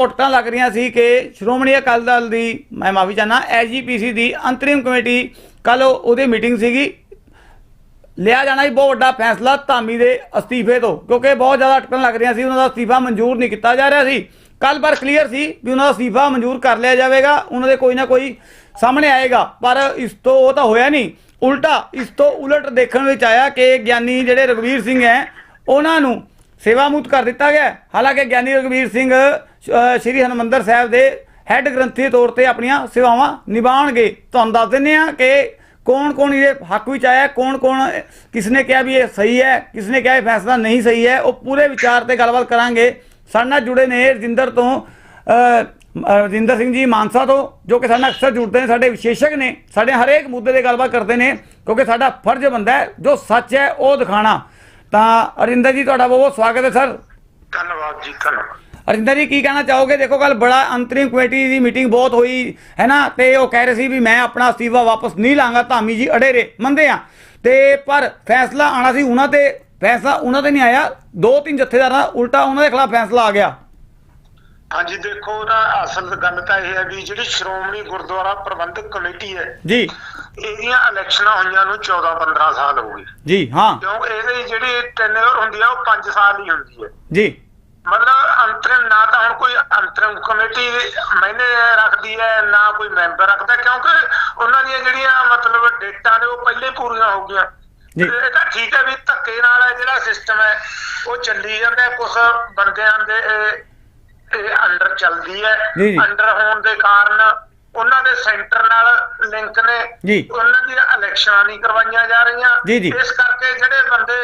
ਰਿਪੋਰਟਾਂ ਲੱਗ ਰਹੀਆਂ ਸੀ ਕਿ ਸ਼੍ਰੋਮਣੀ ਅਕਾਲੀ ਦਲ ਦੀ, ਮੈਂ ਮਾਫੀ ਚਾਹਨਾ ਐਜੀਪੀਸੀ ਦੀ ਅੰਤਰਿਮ ਕਮੇਟੀ ਕੱਲ ਉਹਦੀ ਮੀਟਿੰਗ ਸੀਗੀ। ਲਿਆ ਜਾਣਾ ਸੀ, ਬਹੁਤ ਵੱਡਾ ਫੈਸਲਾ ਧਾਮੀ ਦੇ ਅਸਤੀਫੇ ਤੋਂ, ਕਿਉਂਕਿ ਬਹੁਤ ਜ਼ਿਆਦਾ ਅਟਕਣ ਲੱਗ ਰਹੀਆਂ ਸੀ, ਉਹਨਾਂ ਦਾ ਅਸਤੀਫਾ ਮਨਜ਼ੂਰ ਨਹੀਂ ਕੀਤਾ ਜਾ ਰਿਹਾ ਸੀ। ਕੱਲ ਪਰ ਕਲੀਅਰ ਸੀ ਵੀ ਉਹਨਾਂ ਦਾ ਅਸਤੀਫਾ ਮਨਜ਼ੂਰ ਕਰ ਲਿਆ ਜਾਵੇਗਾ, ਉਹਨਾਂ ਦੇ ਕੋਈ ਨਾ ਕੋਈ ਸਾਹਮਣੇ ਆਏਗਾ। ਪਰ ਇਸ ਤੋਂ ਉਹ ਤਾਂ ਹੋਇਆ ਨਹੀਂ। ਉਲਟਾ, ਇਸ ਤੋਂ ਉਲਟ ਦੇਖਣ ਵਿੱਚ ਆਇਆ ਕਿ ਗਿਆਨੀ ਜਿਹੜੇ ਰਗਵੀਰ ਸਿੰਘ ਹੈ, ਉਹਨਾਂ ਨੂੰ ਸੇਵਾ ਮੁਕਤ ਕਰ ਦਿੱਤਾ ਗਿਆ ਹਾਲਾਂਕਿ ਗਿਆਨੀ ਰਗਵੀਰ ਸਿੰਘ ਸ਼੍ਰੀ ਹਰਮੰਦਰ ਸਾਹਿਬ ਦੇ ਹੈੱਡ ਗ੍ਰੰਥੀ ਤੌਰ ਤੇ ਆਪਣੀਆਂ ਸੇਵਾਵਾਂ ਨਿਭਾਉਣਗੇ। ਤੁਹਾਨੂੰ ਦੱਸ ਦਿੰਦੇ ਆ ਕਿ ਕੌਣ ਕੌਣ ਇਹ ਹੱਕ ਵਿੱਚ ਆਇਆ ਕੌਣ ਕੌਣ ਕਿਸ ਨੇ ਕਿਹਾ ਵੀ ਇਹ ਸਹੀ ਹੈ ਕਿਸ ਨੇ ਕਿਹਾ ਇਹ ਫੈਸਲਾ ਨਹੀਂ ਸਹੀ ਹੈ, ਉਹ ਪੂਰੇ ਵਿਚਾਰ ਤੇ ਗੱਲਬਾਤ ਕਰਾਂਗੇ। ਸਾਡੇ ਨਾਲ ਜੁੜੇ ਨੇ ਰਜਿੰਦਰ ਤੋਂ ਰਜਿੰਦਰ ਸਿੰਘ ਜੀ ਮਾਨਸਾ ਤੋਂ, ਜੋ ਕਿ ਸਾਡੇ ਨਾਲ ਅਕਸਰ ਜੁੜਦੇ ਨੇ, ਸਾਡੇ ਵਿਸ਼ੇਸ਼ਕ ਨੇ, ਸਾਡੇ ਹਰੇਕ ਮੁੱਦੇ ਤੇ ਗੱਲਬਾਤ ਕਰਦੇ ਨੇ, ਕਿਉਂਕਿ ਸਾਡਾ ਫਰਜ਼ ਬੰਦਾ ਹੈ ਜੋ ਸੱਚ ਹੈ ਉਹ ਦਿਖਾਣਾ ਤਾਂ ਅਰਿੰਦਰ ਜੀ ਤੁਹਾਡਾ ਬਹੁਤ ਸਵਾਗਤ ਹੈ ਸਰ। ਧੰਨਵਾਦ ਜੀ ਧੰਨਵਾਦ। ਅਰਿੰਦਰ ਜੀ ਕੀ ਕਹਿਣਾ ਚਾਹੋਗੇ? ਦੇਖੋ ਕੱਲ ਬੜਾ ਅੰਤਰਿਮ ਕਮੇਟੀ ਦੀ ਮੀਟਿੰਗ ਬਹੁਤ ਹੋਈ ਹੈ ਨਾ? ਤੇ ਉਹ ਕਹਿ ਰਹੇ ਸੀ ਵੀ ਮੈਂ ਆਪਣਾ ਅਸਤੀਫਾ ਵਾਪਸ ਨਹੀਂ ਲਾਂਗਾ ਧਾਮੀ ਜੀ ਅੜੇ ਰੇ ਮੰਨਦੇ ਆ? ਤੇ ਪਰ ਫੈਸਲਾ ਆਣਾ ਸੀ ਉਹਨਾਂ ਤੇ ਫੈਸਲਾ ਉਹਨਾਂ ਤੇ ਨਹੀਂ ਆਇਆ। ਦੋ ਤਿੰਨ ਜਥੇਦਾਰਾਂ ਉਲਟਾ ਉਹਨਾਂ ਦੇ ਖਿਲਾਫ ਫੈਸਲਾ ਆ ਗਿਆ। ਹਾਂਜੀ ਦੇਖੋ ਨਾ ਅਸਲ ਗੱਲ ਤਾਂ ਇਹ ਹੈ ਵੀ ਜਿਹੜੀ ਸ਼੍ਰੋਮਣੀ ਗੁਰਦੁਆਰਾ ਪ੍ਰਬੰਧਕ ਕਮੇਟੀ ਹੈ ਜੀ। ਇਹਦੀਆਂ ਇਲੈਕਸ਼ਨਾਂ ਹੋਈਆਂ ਨੂੰ 14 15 ਸਾਲ ਹੋ ਗਏ। ਜੀ ਹਾਂ। ਕਿਉਂ? ਇਹਦੀ ਜਿਹੜੀ ਟੈਨਰ ਹੁੰਦੀ ਆ ਉਹ 5 ਸਾਲ ਹੀ ਹੁੰਦੀ ਹੈ ਜੀ। ਮਤਲਬ ਅੰਤਰਿਮ ਨਾ ਤਾਂ ਹੁਣ ਕੋਈ ਅੰਤਰਿਮ ਕਮੇਟੀ ਮੈਨੇ ਰੱਖਦੀ ਹੈ ਨਾ ਕੋਈ ਮੈਂਬਰ ਰੱਖਦਾ ਕਿਉਂਕਿ ਉਹਨਾਂ ਦੀਆਂ ਜਿਹੜੀਆਂ ਮਤਲਬ ਡੇਟਾਂ ਨੇ ਉਹ ਪਹਿਲੇ ਪੂਰੀਆਂ ਹੋ ਗਈਆਂ। ਇਹ ਤਾਂ ਠੀਕ ਹੈ ਵੀ ਧੱਕੇ ਨਾਲ ਇਹ ਜਿਹੜਾ ਸਿਸਟਮ ਹੈ ਉਹ ਚੱਲੀ ਜਾਂਦਾ ਕੁਝ ਬੰਦਿਆਂ ਦੇ ਅੰਡਰ ਚੱਲਦੀ ਹੈ। ਅੰਡਰ ਹੋਣ ਦੇ ਕਾਰਨ ਉਹਨਾਂ ਦੇ ਸੈਂਟਰ ਨਾਲ ਲਿੰਕ ਨੇ। ਉਹਨਾਂ ਦੀਆਂ ਇਲੈਕਸ਼ਨਾਂ ਨਹੀਂ ਕਰਵਾਈਆਂ ਜਾ ਰਹੀਆਂ। ਇਸ ਕਰਕੇ ਜਿਹੜੇ ਬੰਦੇ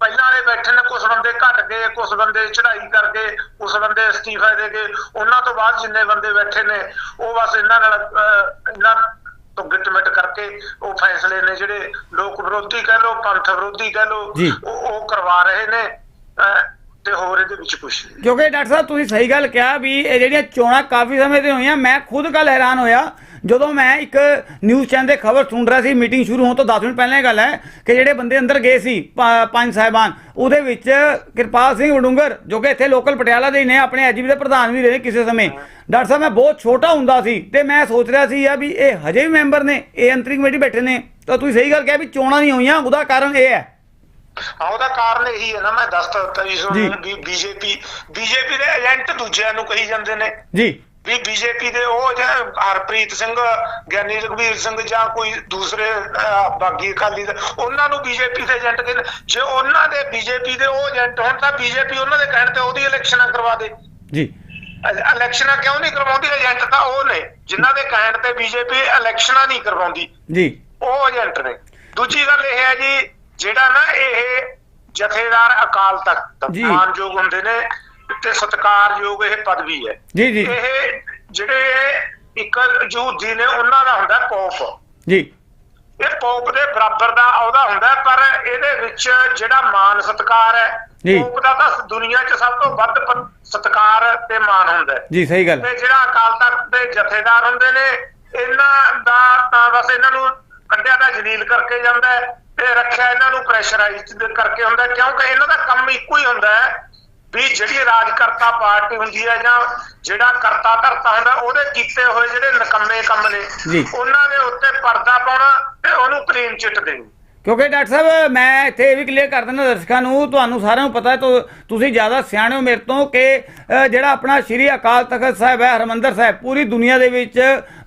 ਪਹਿਲਾਂ ਵਾਲੇ ਬੈਠੇ ਨੇ ਕੁਝ ਬੰਦੇ ਘਟ ਗਏ ਕੁਝ ਬੰਦੇ ਚੜ੍ਹਾਈ ਕਰ ਗਏ ਕੁਝ ਬੰਦੇ ਅਸਤੀਫਾ ਦੇ ਗਏ ਉਹਨਾਂ ਤੋਂ ਬਾਅਦ ਜਿੰਨੇ ਬੰਦੇ ਬੈਠੇ ਨੇ ਉਹ ਬਸ ਇਹਨਾਂ ਨਾਲ ਇਹਨਾਂ ਤੋਂ ਗਿੱਟਮਿਟ ਕਰਕੇ ਉਹ ਫੈਸਲੇ ਨੇ ਜਿਹੜੇ ਲੋਕ ਵਿਰੋਧੀ ਕਹਿ ਲੋ ਪੰਥ ਵਿਰੋਧੀ ਕਹਿ ਲੋ। ਉਹ ਕਰਵਾ ਰਹੇ ਨੇ ਤੇ ਹੋਰ ਇਹਦੇ ਵਿੱਚ ਕੁਝ ਕਿਉਂਕਿ ਡਾਕਟਰ ਸਾਹਿਬ, ਤੁਸੀਂ ਸਹੀ ਗੱਲ ਕਿਹਾ ਵੀ ਇਹ ਜਿਹੜੀਆਂ ਚੋਣਾਂ ਕਾਫੀ ਸਮੇਂ 'ਤੇ ਹੋਈਆਂ, ਮੈਂ ਖੁਦ ਕੱਲ ਹੈਰਾਨ ਹੋਇਆ, ਜਦੋਂ ਮੈਂ ਇੱਕ ਨਿਊਜ਼ ਚੈਨਲ ਤੇ ਖਬਰ ਸੁਣ ਰਿਹਾ ਸੀ ਮੀਟਿੰਗ ਸ਼ੁਰੂ ਹੋਣ ਤੋਂ 10 ਮਿੰਟ ਪਹਿਲਾਂ ਇਹ ਗੱਲ ਹੈ ਕਿ ਜਿਹੜੇ ਬੰਦੇ ਅੰਦਰ ਗਏ ਸੀ, ਪ- ਪੰਜ ਸਾਹਿਬਾਨ, ਉਹਦੇ ਵਿੱਚ ਕਿਰਪਾਲ ਸਿੰਘ ਵਡੂੰਗਰ ਜੋ ਕਿ ਇੱਥੇ ਲੋਕਲ ਪਟਿਆਲਾ ਦੇ ਨੇ, ਆਪਣੇ ਐਜੀਬੀ ਦੇ ਪ੍ਰਧਾਨ ਵੀ ਰਹੇ ਕਿਸੇ ਸਮੇਂ। ਡਾਕਟਰ ਸਾਹਿਬ, ਮੈਂ ਬਹੁਤ ਛੋਟਾ ਹੁੰਦਾ ਸੀ ਤੇ ਮੈਂ ਸੋਚ ਰਿਹਾ ਸੀ ਆ ਵੀ ਇਹ ਹਜੇ ਵੀ ਮੈਂਬਰ ਨੇ, ਇਹ ਅੰਤਰੀ ਕਮੇਟੀ ਬੈਠੇ ਨੇ। ਤਾਂ ਤੁਸੀਂ ਸਹੀ ਗੱਲ ਕਿਹਾ ਵੀ ਚੋਣਾਂ ਨਹੀਂ ਹੋਈਆਂ, ਉਹਦਾ ਕਾਰਨ ਇਹ ਹੈ। ਹਾਂ ਉਹਦਾ ਕਾਰਨ ਇਹੀ ਹੈ ਨਾ ਮੈਂ ਦੱਸਤਾ ਦਿੱਤਾ ਜੀ। ਤੁਹਾਨੂੰ ਵੀ ਬੀਜੇਪੀ ਬੀਜੇਪੀ ਦੇ ਏਜੰਟ ਦੂਜਿਆਂ ਨੂੰ ਕਹੀ ਜਾਂਦੇ ਨੇ। ਜੀ। ਵੀ ਬੀਜੇਪੀ ਦੇ ਉਹ ਜਿਹੜਾ ਹਰਪ੍ਰੀਤ ਸਿੰਘ ਗਿਆਨੀ ਰਘਵੀਰ ਸਿੰਘ ਜਾਂ ਕੋਈ ਦੂਸਰੇ ਬਾਗੀ ਅਕਾਲੀ ਦੇ ਉਹਨਾਂ ਨੂੰ ਬੀਜੇਪੀ ਦੇ ਏਜੰਟ ਕਹਿੰਦੇ ਜੇ ਉਹਨਾਂ ਦੇ ਬੀਜੇਪੀ ਦੇ ਉਹ ਏਜੰਟ ਹੋਣ ਤਾਂ ਬੀਜੇਪੀ ਉਹਨਾਂ ਦੇ ਕਹਿਣ ਤੇ ਉਹਦੀ ਇਲੈਕਸ਼ਨਾਂ ਕਰਵਾ ਦੇ। ਜੀ। ਇਲੈਕਸ਼ਨਾਂ ਕਿਉਂ ਨਹੀਂ ਕਰਵਾਉਂਦੀ? ਏਜੰਟ ਤਾਂ ਉਹ ਨੇ ਜਿਨ੍ਹਾਂ ਦੇ ਕਹਿਣ ਤੇ ਬੀਜੇਪੀ ਇਲੈਕਸ਼ਨਾਂ ਨਹੀਂ ਕਰਵਾਉਂਦੀ। ਜੀ। ਉਹ ਏਜੰਟ ਨੇ। ਦੂਜੀ ਗੱਲ ਇਹ ਹੈ ਜੀ ਜਿਹੜਾ ਨਾ ਇਹ ਜਥੇਦਾਰ ਅਕਾਲ ਤਖਤ ਜੀ। ਮਾਨਯੋਗ ਹੁੰਦੇ ਨੇ ਤੇ ਸਤਿਕਾਰਯੋਗ ਇਹ ਪਦਵੀ ਹੈ। ਜੀ ਜੀ। ਇਹ ਜਿਹੜੇ ਇੱਕ ਯਹੂਦੀ ਨੇ ਉਹਨਾਂ ਦਾ ਹੁੰਦਾ ਪੋਪ। ਜੀ। ਇਹ ਪੋਪ ਦੇ ਬਰਾਬਰ ਦਾ ਅਹੁਦਾ ਹੁੰਦਾ ਹੈ, ਪਰ ਇਹਦੇ ਵਿੱਚ ਜਿਹੜਾ ਮਾਨ ਸਤਿਕਾਰ ਹੈ ਜੀ। ਪੋਪ ਦਾ ਤਾਂ ਦੁਨੀਆ 'ਚ ਸਭ ਤੋਂ ਵੱਧ ਪ- ਸਤਿਕਾਰ ਤੇ ਮਾਨ ਹੁੰਦਾ ਹੈ। ਜੀ ਸਹੀ ਗੱਲ। ਤੇ ਜਿਹੜਾ ਅਕਾਲ ਤਖਤ ਦੇ ਜਥੇਦਾਰ ਹੁੰਦੇ ਨੇ ਇਹਨਾਂ ਦਾ ਤਾਂ ਬਸ ਇਹਨਾਂ ਨੂੰ ਕੱਢਿਆ ਦਾ ਜਲੀਲ ਕਰਕੇ ਜਾਂਦਾ ਹੈ। ਤੇ ਰੱਖਿਆ ਇਹਨਾਂ ਨੂੰ ਪ੍ਰੈਸ਼ਰਾਈਜ਼ਡ ਕਰਕੇ ਹੁੰਦਾ ਕਿਉਂਕਿ ਇਹਨਾਂ ਦਾ ਕੰਮ ਇੱਕੋ ਹੀ ਹੁੰਦਾ ਹੈ ਵੀ ਜਿਹੜੀ ਰਾਜਕਰਤਾ ਪਾਰਟੀ ਹੁੰਦੀ ਹੈ ਜਾਂ ਜਿਹੜਾ ਕਰਤਾ ਧਰਤਾ ਹੁੰਦਾ ਉਹਦੇ ਕੀਤੇ ਹੋਏ ਜਿਹੜੇ ਨਕੰਮੇ ਕੰਮ ਨੇ। ਉਹਨਾਂ ਦੇ ਉੱਤੇ ਪਰਦਾ ਪਾਉਣਾ ਤੇ ਉਹਨੂੰ ਕਲੀਨ ਚਿੱਟ ਦੇਣੀ ਕਿਉਂਕਿ ਡਾਕਟਰ ਸਾਹਿਬ ਮੈਂ ਇੱਥੇ ਇਹ ਵੀ ਕਲੀਅਰ ਕਰ ਦਿੰਦਾ ਦਰਸ਼ਕਾਂ ਨੂੰ ਤੁਹਾਨੂੰ ਸਾਰਿਆਂ ਨੂੰ ਪਤਾ ਤੁਸੀਂ ਜ਼ਿਆਦਾ ਸਿਆਣੇ ਹੋ ਮੇਰੇ ਤੋਂ ਕਿ ਜਿਹੜਾ ਆਪਣਾ ਸ਼੍ਰੀ ਅਕਾਲ ਤਖਤ ਸਾਹਿਬ ਹੈ ਹਰਮੰਦਰ ਸਾਹਿਬ ਪੂਰੀ ਦੁਨੀਆ ਦੇ ਵਿੱਚ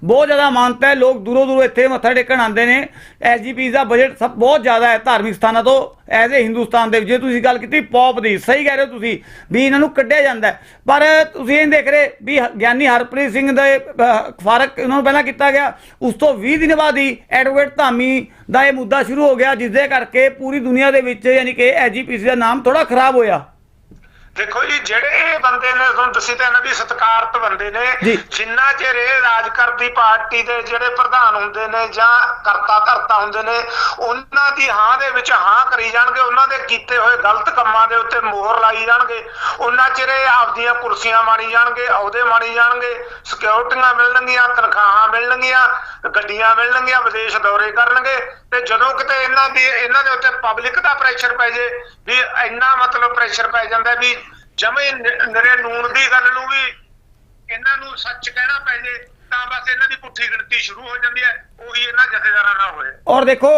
ਬਹੁਤ ਜ਼ਿਆਦਾ ਮਾਨਤਾ ਹੈ ਲੋਕ ਦੂਰੋਂ ਦੂਰੋਂ ਇੱਥੇ ਮੱਥਾ ਟੇਕਣ ਆਉਂਦੇ ਨੇ। ਐਸਜੀਪੀ ਦਾ ਬਜਟ ਸਭ ਬਹੁਤ ਜ਼ਿਆਦਾ ਹੈ ਧਾਰਮਿਕ ਸਥਾਨਾਂ ਤੋਂ ਐਜ਼ ਏ ਹਿੰਦੁਸਤਾਨ ਦੇ ਵਿੱਚ। ਜੇ ਤੁਸੀਂ ਗੱਲ ਕੀਤੀ ਪੌਪ ਦੀ ਸਹੀ ਕਹਿ ਰਹੇ ਹੋ ਤੁਸੀਂ ਵੀ ਇਹਨਾਂ ਨੂੰ ਕੱਢਿਆ ਜਾਂਦਾ ਪਰ ਤੁਸੀਂ ਇਹ ਦੇਖ ਰਹੇ ਵੀ ਹ- ਗਿਆਨੀ ਹਰਪ੍ਰੀਤ ਸਿੰਘ ਦੇ ਅ, ਫਾਰਕ ਉਹਨਾਂ ਨੂੰ ਪਹਿਲਾਂ ਕੀਤਾ ਗਿਆ। ਉਸ ਤੋਂ 20 ਦਿਨ ਬਾਅਦ ਹੀ ਐਡਵੋਕੇਟ ਧਾਮੀ ਦਾ ਇਹ ਮੁੱਦਾ ਸ਼ੁਰੂ ਹੋ ਗਿਆ ਜਿਸ ਦੇ ਕਰਕੇ ਪੂਰੀ ਦੁਨੀਆ ਦੇ ਵਿੱਚ ਯਾਨੀ ਕਿ ਐਜੀਪੀਸੀ ਦਾ ਨਾਮ ਥੋੜਾ ਖਰਾਬ ਹੋਇਆ। ਦੇਖੋ ਜੀ ਜਿਹੜੇ ਇਹ ਬੰਦੇ ਨੇ ਤੁਹਾਨੂੰ ਦੱਸੀ ਤਾਂ ਇਹਨਾਂ ਵੀ ਸਤਿਕਾਰਤ ਬੰਦੇ ਨੇ। ਜਿੰਨਾ ਚਿਰ ਇਹ ਰਾਜ ਕਰਦੀ ਪਾਰਟੀ ਦੇ ਜਿਹੜੇ ਪ੍ਰਧਾਨ ਹੁੰਦੇ ਨੇ ਜਾਂ ਕਰਤਾ ਧਰਤਾ ਹੁੰਦੇ ਨੇ ਉਹਨਾਂ ਦੀ ਹਾਂ ਦੇ ਵਿੱਚ ਹਾਂ ਕਰੀ ਜਾਣਗੇ ਉਹਨਾਂ ਦੇ ਕੀਤੇ ਹੋਏ ਗਲਤ ਕੰਮਾਂ ਦੇ ਉੱਤੇ ਮੋਹਰ ਲਾਈ ਜਾਣਗੇ ਉਹਨਾਂ ਚਿਰ ਇਹ ਆਪਦੀਆਂ ਕੁਰਸੀਆਂ ਮਾਣੀ ਜਾਣਗੇ ਅਹੁਦੇ ਮਾਣੀ ਜਾਣਗੇ ਸਿਕਿਉਰਟੀਆਂ ਮਿਲਣਗੀਆਂ ਤਨਖਾਹਾਂ ਮਿਲਣਗੀਆਂ ਗੱਡੀਆਂ ਮਿਲਣਗੀਆਂ ਵਿਦੇਸ਼ ਦੌਰੇ ਕਰਨਗੇ ਤੇ ਜਦੋਂ ਕਿਤੇ ਇਹਨਾਂ ਦੀ ਇਹਨਾਂ ਦੇ ਉੱਤੇ ਪਬਲਿਕ ਦਾ ਪ੍ਰੈਸ਼ਰ ਪੈ ਜੇ ਵੀ ਇੰਨਾ ਮਤਲਬ ਪ੍ਰੈਸ਼ਰ ਪੈ ਜਾਂਦਾ ਵੀ ਜਮੇ ਨਿਰੇ ਨੂਨ ਦੀ ਗੱਲ ਨੂੰ ਵੀ ਇਹਨਾਂ ਨੂੰ ਸੱਚ ਕਹਿਣਾ ਪੈ ਜੇ ਤਾਂ ਬਸ ਇਹਨਾਂ ਦੀ ਪੁੱਠੀ ਗਿਣਤੀ ਸ਼ੁਰੂ ਹੋ ਜਾਂਦੀ ਹੈ ਉਹੀ ਇਹਨਾਂ ਜਥੇਦਾਰਾਂ ਨਾਲ ਹੋਏ। ਔਰ ਦੇਖੋ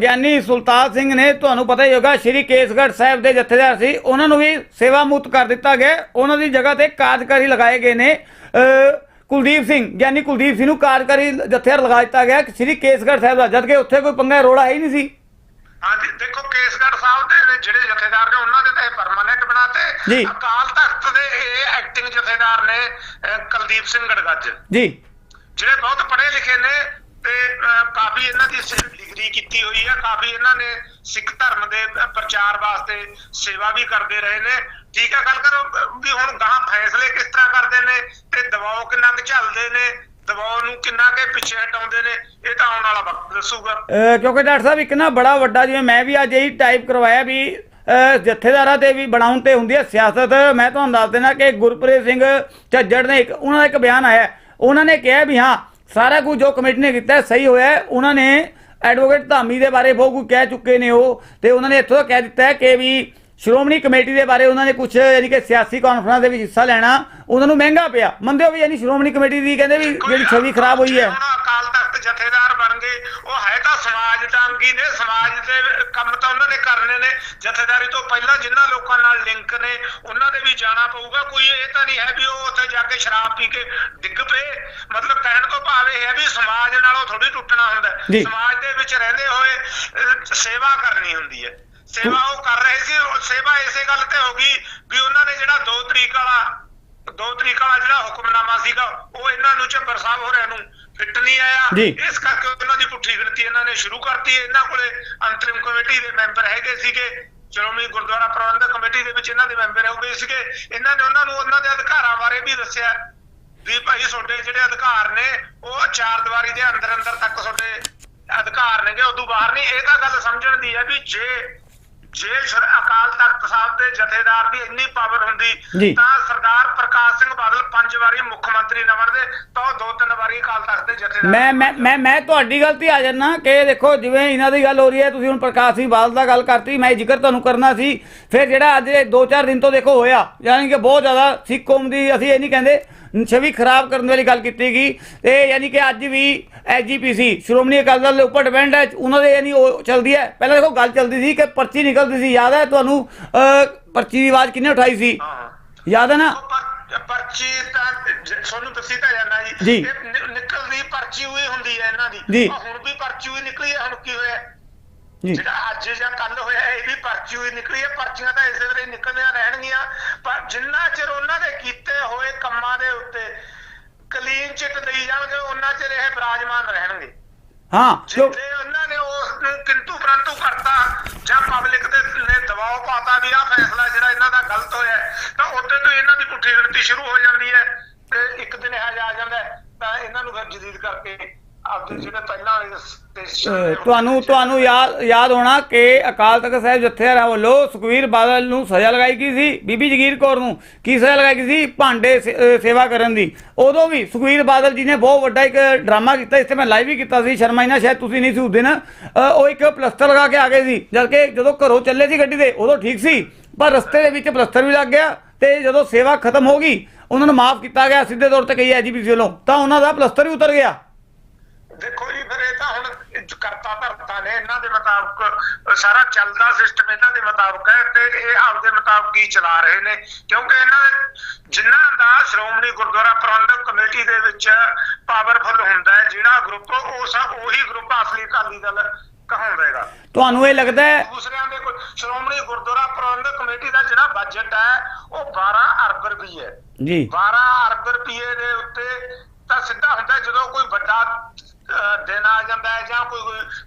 ਗਿਆਨੀ ਸੁਲਤਾਨ ਸਿੰਘ ਨੇ ਤੁਹਾਨੂੰ ਪਤਾ ਹੀ ਹੋਗਾ ਸ਼੍ਰੀ ਕੇਸਗੜ੍ਹ ਸਾਹਿਬ ਦੇ ਜਥੇਦਾਰ ਸੀ ਉਹਨਾਂ ਨੂੰ ਵੀ ਸੇਵਾ ਮੁਕਤ ਕਰ ਦਿੱਤਾ ਗਿਆ ਉਹਨਾਂ ਦੀ ਜਗ੍ਹਾ ਤੇ ਕਾਰਜਕਾਰੀ ਲਗਾਏ ਗਏ ਨੇ। ਅ, ਕੁਲਦੀਪ ਸਿੰਘ ਗਿਆਨੀ ਕੁਲਦੀਪ ਸਿੰਘ ਨੂੰ ਕਾਰਜਕਾਰੀ ਜਥੇਦਾਰ ਲਗਾ ਦਿੱਤਾ ਗਿਆ ਸ਼੍ਰੀ ਕੇਸਗੜ੍ਹ ਸਾਹਿਬ ਦਾ ਜਦ ਕਿ ਉੱਥੇ ਕੋਈ ਪੰਗਾ ਰੋੜਾ ਹੈ ਹੀ ਨਹੀਂ ਸੀ। ਹਾਂਜੀ ਦੇਖੋ ਕੇਸਗੜ੍ਹ ਸਾਹਿਬ ਦੇ ਜਿਹੜੇ ਜਥੇਦਾਰ ਨੇ ਉਹਨਾਂ ਦੇ ਤਾਂ ਇਹ ਪਰਮਾਨੈਂਟ ਬਣਾਤੇ। ਅਕਾਲ ਤਖਤ ਦੇ ਇਹ ਐਕਟਿੰਗ ਜਥੇਦਾਰ ਨੇ ਕੁਲਦੀਪ ਸਿੰਘ ਗੜਗੱਜ। ਜੀ। ਜਿਹੜੇ ਬਹੁਤ ਪੜ੍ਹੇ ਲਿਖੇ ਨੇ ਤੇ ਕਾਫੀ ਇਹਨਾਂ ਦੀ ਡਿਗਰੀ ਕੀਤੀ ਹੋਈ ਹੈ ਕਾਫੀ ਇਹਨਾਂ ਨੇ ਸਿੱਖ ਧਰਮ ਦੇ ਪ੍ਰਚਾਰ ਵਾਸਤੇ ਸੇਵਾ ਵੀ ਕਰਦੇ ਰਹੇ ਨੇ। ਠੀਕ ਹੈ ਗੱਲ ਕਰੋ ਵੀ ਹੁਣ ਗਾਂ ਫੈਸਲੇ ਕਿਸ ਤਰ੍ਹਾਂ ਕਰਦੇ ਨੇ ਤੇ ਦਬਾਅ ਕਿੰਨਾ ਕੁ ਝੱਲਦੇ ਨੇ? ਦਬਾਅ ਕਿੰਨਾ ਕੇ ਪਿੱਛੇ ਹਟਾਉਂਦੇ ਨੇ, ਇਹ ਤਾਂ ਆਉਣ ਵਾਲਾ ਵਕਤ ਦੱਸੂਗਾ। ਕਿਉਂਕਿ ਡਾਕਟਰ ਸਾਹਿਬ, ਇੱਕ ਨਾ ਬੜਾ ਵੱਡਾ ਜਿਵੇਂ ਮੈਂ ਵੀ ਅੱਜ ਇਹੀ ਟਾਈਪ ਕਰਵਾਇਆ ਵੀ ਜਥੇਦਾਰਾਂ ਤੇ ਵੀ ਬਣਾਉਣ ਤੇ ਹੁੰਦੀ ਹੈ ਸਿਆਸਤ। ਮੈਂ ਤੁਹਾਨੂੰ ਦੱਸ ਦੇਣਾ ਕਿ ਗੁਰਪ੍ਰੀਤ ਸਿੰਘ ਝੱਜੜ ਨੇ ਇੱਕ, ਉਹਨਾਂ ਦਾ ਇੱਕ ਬਿਆਨ ਆਇਆ। ਉਹਨਾਂ ਨੇ ਕਿਹਾ ਵੀ ਹਾਂ, ਸਾਰਾ ਕੁਝ ਜੋ ਕਮੇਟੀ ਨੇ ਕੀਤਾ ਸਹੀ ਹੋਇਆ ਉਹਨਾਂ ਨੇ ਐਡਵੋਕੇਟ ਧਾਮੀ ਦੇ ਬਾਰੇ ਬਹੁਤ ਕੁਝ ਕਹਿ ਚੁੱਕੇ ਨੇ ਉਹ, ਤੇ ਉਹਨਾਂ ਨੇ ਇੱਥੋਂ ਤੱਕ ਕਹਿ ਦਿੱਤਾ ਕਿ ਵੀ ਸ਼੍ਰੋਮਣੀ ਕਮੇਟੀ ਦੇ ਬਾਰੇ ਉਹਨਾਂ ਨੇ ਕੁਝ ਯਾਨੀ ਕਿ ਸਿਆਸੀ ਕਾਨਫਰੰਸ ਦੇ ਵਿੱਚ ਹਿੱਸਾ ਲੈਣਾ ਉਹਨਾਂ ਨੂੰ ਮਹਿੰਗਾ ਪਿਆ। ਮੰਨਦੇ ਹੋ ਵੀ ਯਾਨੀ ਸ਼੍ਰੋਮਣੀ ਕਮੇਟੀ ਦੀ ਕਹਿੰਦੇ ਵੀ ਜਿਹੜੀ ਛਵੀ ਖਰਾਬ ਹੋਈ ਹੈ। ਅਕਾਲ ਤਖਤ ਜਥੇਦਾਰ ਬਣ ਗਏ ਉਹ ਹੈ ਤਾਂ ਸਮਾਜ ਟਾਂਗੀ ਨੇ ਸਮਾਜ ਦੇ ਕੰਮ ਤਾਂ ਉਹਨਾਂ ਨੇ ਕਰਨੇ ਨੇ। ਜਥੇਦਾਰੀ ਤੋਂ ਪਹਿਲਾਂ ਜਿਨ੍ਹਾਂ ਲੋਕਾਂ ਨਾਲ ਲਿੰਕ ਨੇ ਉਹਨਾਂ ਦੇ ਵੀ ਜਾਣਾ ਪਊਗਾ। ਕੋਈ ਇਹ ਤਾਂ ਨਹੀਂ ਹੈ ਵੀ ਉਹ ਉੱਥੇ ਜਾ ਕੇ ਸ਼ਰਾਬ ਪੀ ਕੇ ਡਿੱਗ ਪਏ। ਮਤਲਬ ਕਹਿਣ ਤੋਂ ਭਾਵ ਇਹ ਹੈ ਵੀ ਸਮਾਜ ਨਾਲੋਂ ਥੋੜੀ ਟੁੱਟਣਾ ਹੁੰਦਾ। ਸਮਾਜ ਦੇ ਵਿੱਚ ਰਹਿੰਦੇ ਹੋਏ ਸੇਵਾ ਕਰਨੀ ਹੁੰਦੀ ਹੈ। ਸੇਵਾ ਉਹ ਕਰ ਰਹੇ ਸੀ ਉਹ ਸੇਵਾ ਇਸੇ ਗੱਲ ਤੇ ਹੋ ਗਈ ਵੀ ਉਹਨਾਂ ਨੇ ਜਿਹੜਾ ਦੋ ਤਰੀਕ ਵਾਲਾ ਦੋ ਤਰੀਕ ਵਾਲਾ ਜਿਹੜਾ ਹੁਕਮਨਾਮਾ ਸੀਗਾ ਉਹ ਇਹਨਾਂ ਨੂੰ ਝੱਬਰ ਸਾਹਿਬ ਹੋਰਿਆਂ ਨੂੰ ਫਿੱਟ ਨਹੀਂ ਆਇਆ। ਇਸ ਕਰਕੇ ਉਹਨਾਂ ਦੀ ਪੁੱਠੀ ਗਿਣਤੀ ਇਹਨਾਂ ਨੇ ਸ਼ੁਰੂ ਕਰਤੀ। ਇਹਨਾਂ ਕੋਲੇ ਅੰਤਰਿਮ ਕਮੇਟੀ ਦੇ ਮੈਂਬਰ ਹੈਗੇ ਸੀਗੇ। ਸ਼੍ਰੋਮਣੀ ਗੁਰਦੁਆਰਾ ਪ੍ਰਬੰਧਕ ਕਮੇਟੀ ਦੇ ਵਿੱਚ ਇਹਨਾਂ ਦੇ ਮੈਂਬਰ ਹੋ ਗਏ ਸੀਗੇ। ਇਹਨਾਂ ਨੇ ਉਹਨਾਂ ਨੂੰ ਉਹਨਾਂ ਦੇ ਅਧਿਕਾਰਾਂ ਬਾਰੇ ਵੀ ਦੱਸਿਆ ਵੀ ਭਾਈ ਤੁਹਾਡੇ ਜਿਹੜੇ ਅਧਿਕਾਰ ਨੇ ਉਹ ਚਾਰ ਦੀਵਾਰੀ ਦੇ ਅੰਦਰ ਅੰਦਰ ਤੱਕ ਤੁਹਾਡੇ ਅਧਿਕਾਰ ਨੇਗੇ ਉਦੋਂ ਬਾਹਰ ਨਹੀਂ। ਇਹ ਤਾਂ ਗੱਲ ਸਮਝਣ ਦੀ ਹੈ ਵੀ ਜੇ ਜੇ ਸ਼ਰ- ਅਕਾਲ ਤਖਤ ਸਾਹਿਬ ਦੇ ਜਥੇਦਾਰ ਦੀ ਇੰਨੀ ਪਾਵਰ। ਹੁੰਦੀ ਤਾਂ ਸਰਦਾਰ ਪ੍ਰਕਾਸ਼ ਸਿੰਘ ਬਾਦਲ ਪੰਜ ਵਾਰੀ ਮੁੱਖ ਮੰਤਰੀ ਨਾ ਬਣਦੇ ਤਾਂ ਉਹ ਦੋ ਤਿੰਨ ਵਾਰੀ ਅਕਾਲ ਤਖਤ ਦੇ ਜਥੇਦਾਰ ਮੈਂ ਮੈਂ ਮੈਂ ਮੈਂ ਤੁਹਾਡੀ ਗਲਤੀ ਆ ਜਾਣਾ ਕਿ ਦੇਖੋ ਜਿਵੇਂ ਇਹਨਾਂ ਦੀ ਗੱਲ ਹੋ ਰਹੀ ਹੈ ਤੁਸੀਂ ਹੁਣ ਪ੍ਰਕਾਸ਼ ਸਿੰਘ ਬਾਦਲ ਦਾ ਗੱਲ ਕਰਤੀ ਮੈਂ ਜ਼ਿਕਰ ਤੁਹਾਨੂੰ ਕਰਨਾ ਸੀ ਫਿਰ ਜਿਹੜਾ ਅੱਜ 2-4 ਦਿਨ ਤੋਂ ਦੇਖੋ ਹੋਇਆ ਯਾਨੀ ਕਿ ਬਹੁਤ ਜ਼ਿਆਦਾ ਸਿੱਖ ਕੌਮ ਦੀ ਅਸੀਂ ਇਹ ਨਹੀਂ ਕਹਿੰਦੇ ਛਵੀ ਖਰਾਬ ਕਰਨ ਵਾਲੀ ਗੱਲ ਕੀਤੀ ਗਈ। ਤੇ ਯਾਨੀ ਕਿ ਅੱਜ ਵੀ ਐਸਜੀਪੀਸੀ ਸ਼੍ਰੋਮਣੀ ਅਕਾਲੀ ਦਲ ਦੇ ਉੱਪਰ ਡਿਪੈਂਡ ਹੈ ਉਹਨਾਂ ਦੇ ਯਾਨੀ ਉਹ ਚੱਲਦੀ ਹੈ। ਪਹਿਲਾਂ ਦੇਖੋ ਗੱਲ ਚੱਲਦੀ ਸੀ ਕਿ ਪਰਚੀ ਨਿਕਲਦੀ ਸੀ। ਯਾਦ ਹੈ ਤੁਹਾਨੂੰ ਪਰਚੀ ਦੀ ਆਵਾਜ਼ ਕਿੰਨੇ ਉਠਾਈ ਸੀ? ਯਾਦ ਹੈ ਨਾ? ਪਰਚੀ ਤਾਂ ਤੁਹਾਨੂੰ ਦੱਸੀ ਤਾਂ ਜਾਣਾ ਜੀ। ਨਿਕਲਦੀ ਪਰਚੀ ਹੋਈ ਹੁੰਦੀ ਹੈ ਇਹਨਾਂ ਦੀ। ਹੁਣ ਵੀ ਪਰਚੀ ਹੋਈ ਨਿਕਲੀ ਹੈ ਹੁਣ ਕੀ ਹੋਇਆ? ਜਿਹੜਾ ਅੱਜ ਜਾਂ ਕੱਲ ਹੋਇਆ ਇਹ ਵੀ ਪਰਚੀ ਹੋਈ ਨਿਕਲੀ ਹੈ। ਪਰਚੀਆਂ ਤਾਂ ਇਸੇ ਤਰ੍ਹਾਂ ਹੀ ਨਿਕਲਦੀਆਂ ਰਹਿਣਗੀਆਂ। ਪਰ ਜਿੰਨਾ ਚਿਰ ਉਹਨਾਂ ਦੇ ਕੀਤੇ ਹੋਏ ਕੰਮਾਂ ਦੇ ਉੱਤੇ ਕਲੀਨ ਚਿੱਟ ਲਈ ਜਾਣਗੇ ਉਹਨਾਂ ਚਿਰ ਇਹ ਬਿਰਾਜਮਾਨ ਰਹਿਣਗੇ। ਹਾਂ ਜਿੱਥੇ ਉਹਨਾਂ ਨੇ ਉਸ ਕਿੰਤੂ ਪ੍ਰੰਤੂ ਕਰਤਾ ਜਾਂ ਪਬਲਿਕ ਦੇ ਨੇ ਦਬਾਅ ਪਾਤਾ ਵੀ ਆਹ ਫੈਸਲਾ ਜਿਹੜਾ ਇਹਨਾਂ ਦਾ ਗਲਤ ਹੋਇਆ ਹੈ, ਤਾਂ ਉਦੋਂ ਤੋਂ ਇਹਨਾਂ ਦੀ ਪੁੱਠੀ ਗਿਣਤੀ ਸ਼ੁਰੂ ਹੋ ਜਾਂਦੀ ਹੈ ਤੇ ਇੱਕ ਦਿਨ ਇਹ ਆ ਜਾਂਦਾ ਹੈ, ਤਾਂ ਇਹਨਾਂ ਨੂੰ ਫਿਰ ਜਦੀਦ ਕਰਕੇ ਆਪਦੇ ਜਿਹੜੇ ਪਹਿਲਾਂ ਵਾਲੇ ਸਟੇਸ਼ਨ ਅਹ ਤੁਹਾਨੂੰ ਤੁਹਾਨੂੰ ਯਾਦ ਯਾਦ ਹੋਣਾ ਕਿ ਅਕਾਲ ਤਖਤ ਸਾਹਿਬ ਜਥੇਦਾਰਾਂ ਵੱਲੋਂ ਸੁਖਵੀਰ ਬਾਦਲ ਨੂੰ ਸਜ਼ਾ ਲਗਾਈ ਗਈ ਸੀ, ਬੀਬੀ ਜਗੀਰ ਕੌਰ ਨੂੰ। ਕੀ ਸਜ਼ਾ ਲਗਾਈ ਗਈ ਸੀ? ਭਾਂਡੇ ਸੇ- ਸੇਵਾ ਕਰਨ ਦੀ। ਉਦੋਂ ਵੀ ਸੁਖਵੀਰ ਬਾਦਲ ਜੀ ਨੇ ਬਹੁਤ ਵੱਡਾ ਇੱਕ ਡਰਾਮਾ ਕੀਤਾ, ਇਸ ਤੇ ਮੈਂ ਲਾਈਵ ਵੀ ਕੀਤਾ ਸੀ, ਸ਼ਰਮਾ ਜੀ ਨਾਲ ਸ਼ਾਇਦ ਤੁਸੀਂ ਨਹੀਂ ਸੀ ਉਸ ਦਿਨ। ਉਹ ਇੱਕ ਪਲਸਟਰ ਲਗਾ ਕੇ ਆ ਗਏ ਸੀ ਜਦ ਕਿ ਜਦੋਂ ਘਰੋਂ ਚੱਲੇ ਸੀ ਗੱਡੀ ਦੇ ਉਦੋਂ ਠੀਕ ਸੀ। ਪਰ ਰਸਤੇ ਦੇ ਵਿੱਚ ਪਲਸਟਰ ਵੀ ਲੱਗ ਗਿਆ ਤੇ ਜਦੋਂ ਸੇਵਾ ਖਤਮ ਹੋ ਗਈ, ਉਹਨਾਂ ਨੂੰ ਮਾਫ ਕੀਤਾ ਗਿਆ, ਸਿੱਧੇ ਤੌਰ ਤੇ ਕਹੀ ਐਜੀਪੀਸੀ ਵੱਲੋਂ, ਤਾਂ ਉਹਨਾਂ ਦਾ ਪਲਸਟਰ ਵੀ ਉਤਰ ਗਿਆ। ਦੇਖੋ ਜੀ ਫਿਰ ਇਹ ਤਾਂ ਹੁਣ ਕਰਤਾ ਧਰਤਾ ਨੇ ਇਹਨਾਂ ਦੇ ਮੁਤਾਬਕ ਸਾਰਾ ਚੱਲਦਾ ਸਿਸਟਮ ਇਹਨਾਂ ਦੇ ਮੁਤਾਬਕ ਹੈ ਤੇ ਇਹ ਆਪਦੇ ਮੁਤਾਬਕ ਹੀ ਚਲਾ ਰਹੇ ਨੇ। ਕਿਉਂਕਿ ਇਹਨਾਂ ਦੇ ਜਿਨ੍ਹਾਂ ਦਾ ਸ਼੍ਰੋਮਣੀ ਗੁਰਦੁਆਰਾ ਪ੍ਰਬੰਧਕ ਕਮੇਟੀ ਦੇ ਵਿੱਚ ਪਾਵਰਫੁਲ ਹੁੰਦਾ ਹੈ ਜਿਹੜਾ ਗਰੁੱਪ ਉਹ ਸਭ ਉਹੀ ਗਰੁੱਪ ਅਸਲੀ ਅਕਾਲੀ ਦਲ ਕਹਾਉਂਦਾਗਾ। ਤੁਹਾਨੂੰ ਇਹ ਲੱਗਦਾ ਹੈ ਦੂਸਰਿਆਂ ਦੇ ਕੋਈ ਸ਼੍ਰੋਮਣੀ ਗੁਰਦੁਆਰਾ ਪ੍ਰਬੰਧਕ ਕਮੇਟੀ ਦਾ ਜਿਹੜਾ ਬਜਟ ਹੈ ਉਹ 12 ਅਰਬ ਰੁਪਏ ਹੈ। ਜੀ। 12 ਅਰਬ ਰੁਪਏ ਦੇ ਉੱਤੇ ਤਾਂ ਸਿੱਧਾ ਹੁੰਦਾ ਜਦੋਂ ਕੋਈ ਵੱਡਾ ਦਿਨ ਆ ਜਾਂਦਾ ਹੈ ਜਾਂ ਕੋਈ